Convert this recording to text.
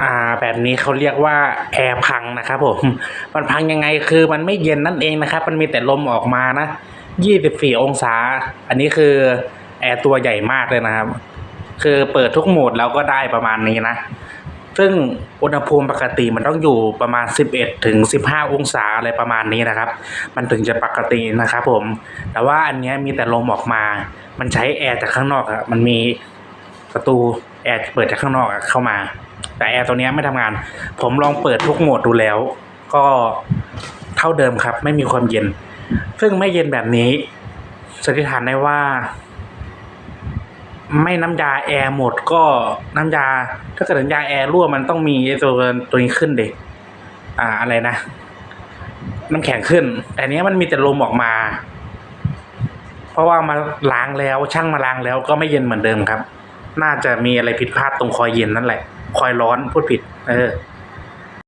อ่า แบบนี้เขาเรียกว่าแอร์พังนะครับผม มันพังยังไงคือมันไม่เย็นนั่นเองนะครับ มันมีแต่ลมออกมานะ24องศา อันนี้คือแอร์ตัวใหญ่มากเลยนะครับ คือเปิดทุกโหมดแล้วก็ได้ประมาณนี้นะ ซึ่งอุณหภูมิปกติมันต้องอยู่ประมาณ 11ถึง15 องศาอะไรประมาณนี้นะครับ มันถึงจะปกตินะครับผม แต่ว่าอันนี้มีแต่ลมออกมา มันใช้แอร์จากข้างนอกอะมันมีประตูแอร์เปิดจากข้างนอกอเข้ามา แต่แอร์ตัวนี้ไม่ทำงาน ผมลองเปิดทุกโหมดดูแล้ว ก็เท่าเดิมครับ ไม่มีความเย็น ซึ่งไม่เย็นแบบนี้สันนิษฐานได้ว่า ไม่น้ำยาแอร์หมดก็น้ำยา ถ้าเกิดน้ำยาแอร์รั่วมันต้องมีตัวตัวนี้ขึ้นเด็กอ่าอะไรนะ น้ำแข็งขึ้น แต่นเนี้ยมันมีแต่ลมออกมา เพราะว่ามาล้างแล้วช่างมาล้างแล้วก็ไม่เย็นเหมือนเดิมครับ น่าจะมีอะไรผิดพลาดตรงคอยเย็นนั่นแหละ คอยร้อนพูดผิด เออ